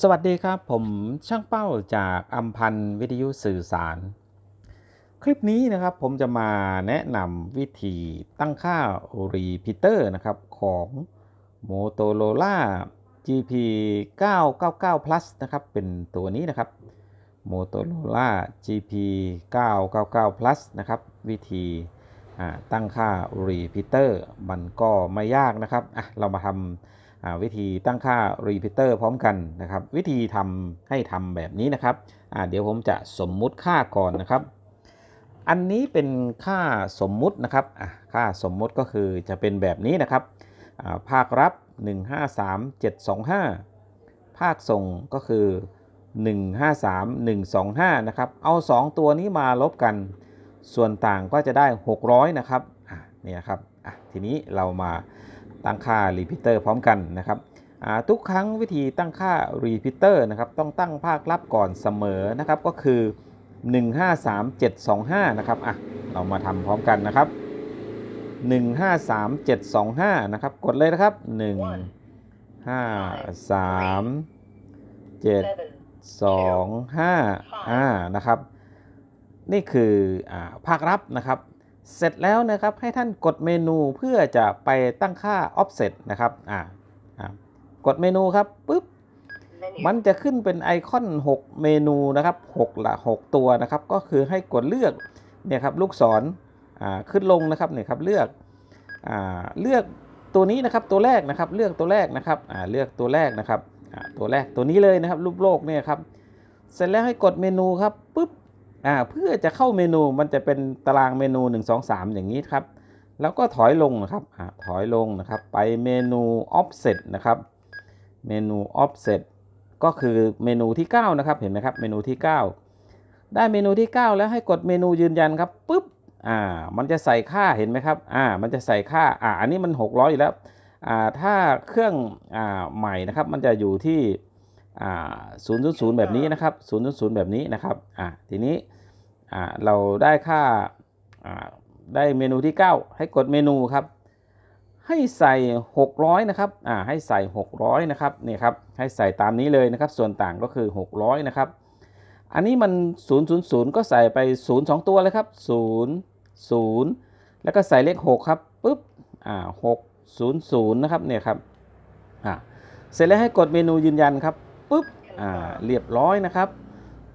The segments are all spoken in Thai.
สวัสดีครับ ผมช่างเป้าจากอัมพันธ์วิทยุสื่อสาร คลิปนี้นะครับผมจะมาแนะนำวิธีตั้งค่า repeater นะครับของ Motorola GP 999 Plus นะครับเป็นตัวนี้นะครับ Motorola GP 999 Plus นะครับวิธีตั้งค่า repeater มันก็ไม่ยากนะครับอะเรามาทำ วิธีตั้งค่า repeater พร้อมกันนะครับ วิธีทำให้ทำแบบนี้นะครับเดี๋ยวผมจะสมมุติค่าก่อนนะครับ อันนี้เป็นค่าสมมุตินะครับค่าสมมุติก็คือจะเป็นแบบนี้นะครับอ่าภาครับ 153725 ภาคส่งก็คือ 153125 นะครับ เอา 2 ตัวนี้มาลบกัน ส่วนต่างก็จะได้ 600 นะครับนี่นะครับทีนี้เรามา ตั้งค่า repeater พร้อมกันนะครับทุกครั้งวิธีตั้งค่า repeater นะครับต้องตั้งภาครับก่อนเสมอนะครับก็คือ 153725 นะครับอะเรามาทำพร้อมกันนะครับ 153725 นะครับ กดเลยนะครับ 1 5 3 7 2 5อ่านะครับ นี่คืออ่าภาครับนะครับ เสร็จแล้วนะครับให้ท่านกดเมนูเพื่อจะไปตั้งค่า offset นะครับอ่าอ่ากดเมนูครับปุ๊บมันจะขึ้นเป็นไอคอน 6 เมนูนะครับ6ละ6ตัวนะครับ ก็คือให้กดเลือกเนี่ยครับลูกศรอ่าขึ้นลงนะครับเนี่ยครับเลือกอ่าเลือกตัวนี้นะครับตัวแรกนะครับเลือกตัวแรกนะครับอ่าเลือกตัวแรกนะครับอ่าตัวแรกตัวนี้เลยนะครับรูปโลกเนี่ยครับเสร็จแล้วให้กดเมนูครับปุ๊บ อ่าเพื่อจะเข้าเมนูมันจะเป็นตารางเมนู 1 2 3 อย่างนี้ครับ แล้วก็ถอยลงนะครับอ่าถอยลงนะครับ ไปเมนู offset นะครับ เมนู offset ก็คือเมนูที่ 9 นะครับ เห็นไหมครับ เมนูที่ 9 ได้เมนูที่ 9 แล้วให้กดเมนูยืนยันครับปุ๊บอ่ามันจะใส่ค่าเห็นไหมครับอ่ามันจะใส่ค่าอ่าอันนี้มัน 600อยู่แล้วอ่าถ้าเครื่องอ่าใหม่นะครับ มันจะอยู่ที่ อ่า000แบบนี้นะครับ000แบบนี้นะครับอ่าทีนี้อ่าเราได้ค่าอ่าได้เมนูที่ 9 ให้กดเมนูครับ ให้ใส่ 600 นะครับอ่าให้ใส่ 600 นะครับเนี่ยครับให้ใส่ตามนี้เลยนะครับ ส่วนต่างก็คือ 600 นะครับ อันนี้มัน 000 ก็ใส่ไป 0 2 ตัวเลยครับ 0 0 แล้วก็ใส่เลข 6 ครับปุ๊บอ่า6 0 0 นะครับเนี่ยครับอ่าเสร็จแล้วให้กดเมนูยืนยันครับ ปุ๊บอ่าเรียบร้อยนะครับ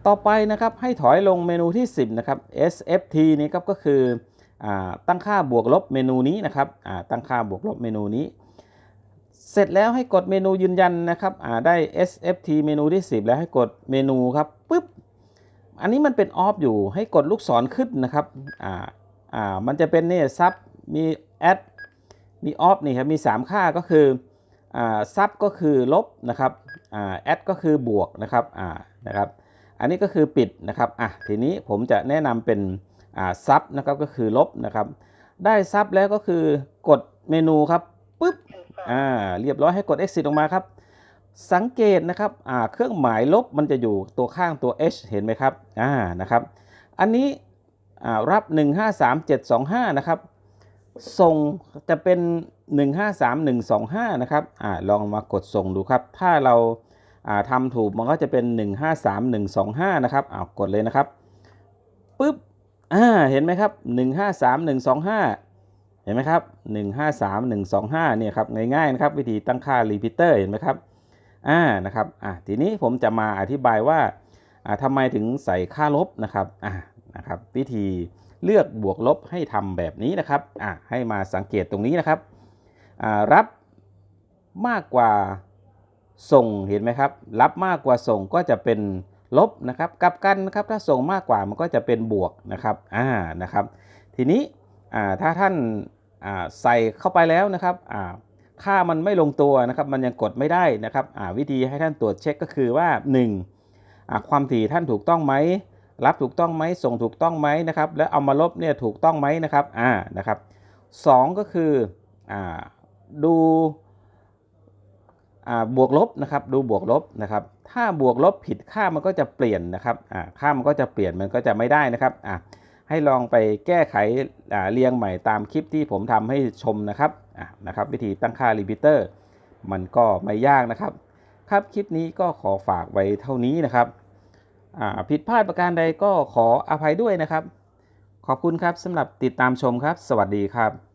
ต่อไปนะครับให้ถอยลงเมนูที่ 10 นะครับ SFT นี้ครับก็คืออ่าตั้งค่าบวกลบเมนูนี้นะครับอ่าตั้งค่าบวกลบเมนูนี้ เสร็จแล้วให้กดเมนูยืนยันนะครับอ่าได้ SFT เมนูที่ 10 แล้วให้กดเมนูครับปุ๊บอันนี้มันเป็นออฟอยู่ให้กดลูกศรขึ้นนะครับอ่าอ่ามันจะเป็นเนี่ยซับมีแอดมีออฟนี่ครับมี 3 ค่าก็คือ ซับก็คือลบนะครับแอดก็คือบวกนะครับนะครับ อันนี้ก็คือปิดนะครับอะทีนี้ผมจะแนะนำเป็นซับนะครับก็คือลบนะครับ ได้ซับแล้วก็คือกดเมนูครับปุ๊บอ่าเรียบร้อยให้กด exit ออกมาครับ สังเกตนะครับอ่าเครื่องหมายลบมันจะอยู่ตัวข้างตัว h เห็นไหมครับอ่านะครับ อันนี้อ่ารับ 153725 นะครับ ส่งจะเป็น 153125 นะครับอ่าลองมากดส่งดูครับ ถ้าเราอ่าทำถูกมันก็จะเป็น 153125 นะครับอ้าวกดเลยนะครับปุ๊บอ่าเห็นไหมครับ 153125 เห็นไหมครับ 153125 เนี่ยครับง่ายๆนะครับวิธีตั้งค่า repeater เห็นไหมครับอ่านะครับอ่าทีนี้ผมจะมาอธิบายว่าอ่าทำไมถึงใส่ค่าลบนะครับอ่านะครับวิธี เลือกบวกลบให้ทำแบบนี้นะครับอ่าให้มาสังเกตตรงนี้นะครับอ่ารับมากกว่าส่งเห็นไหมครับ รับมากกว่าส่งก็จะเป็นลบนะครับกลับกันนะครับถ้าส่งมากกว่ามันก็จะเป็นบวกนะครับอ่านะครับ ทีนี้อ่าถ้าท่านอ่าใส่เข้าไปแล้วนะครับอ่าค่ามันไม่ลงตัวนะครับ มันยังกดไม่ได้นะครับอ่าวิธีให้ท่านตรวจเช็คก็คือว่า1อ่าความถี่ท่านถูกต้องไหม รับถูกต้องไหมส่งถูกต้องไหมนะครับ แล้วเอามาลบเนี่ยถูกต้องไหมนะครับอ่านะครับสองก็คืออ่าดูอ่าบวกลบนะครับดูบวกลบนะครับถ้าบวกลบผิดค่ามันก็จะเปลี่ยนนะครับอ่าค่ามันก็จะเปลี่ยนมันก็จะไม่ได้นะครับอ่าให้ลองไปแก้ไขอ่าเรียงใหม่ตามคลิปที่ผมทำให้ชมนะครับอ่านะครับวิธีตั้งค่ารีพิเตอร์มันก็ไม่ยากนะครับ ครับคลิปนี้ก็ขอฝากไว้เท่านี้นะครับ ผิดพลาดประการใดก็ขออภัยด้วยนะครับ ขอบคุณครับสำหรับติดตามชมครับ สวัสดีครับ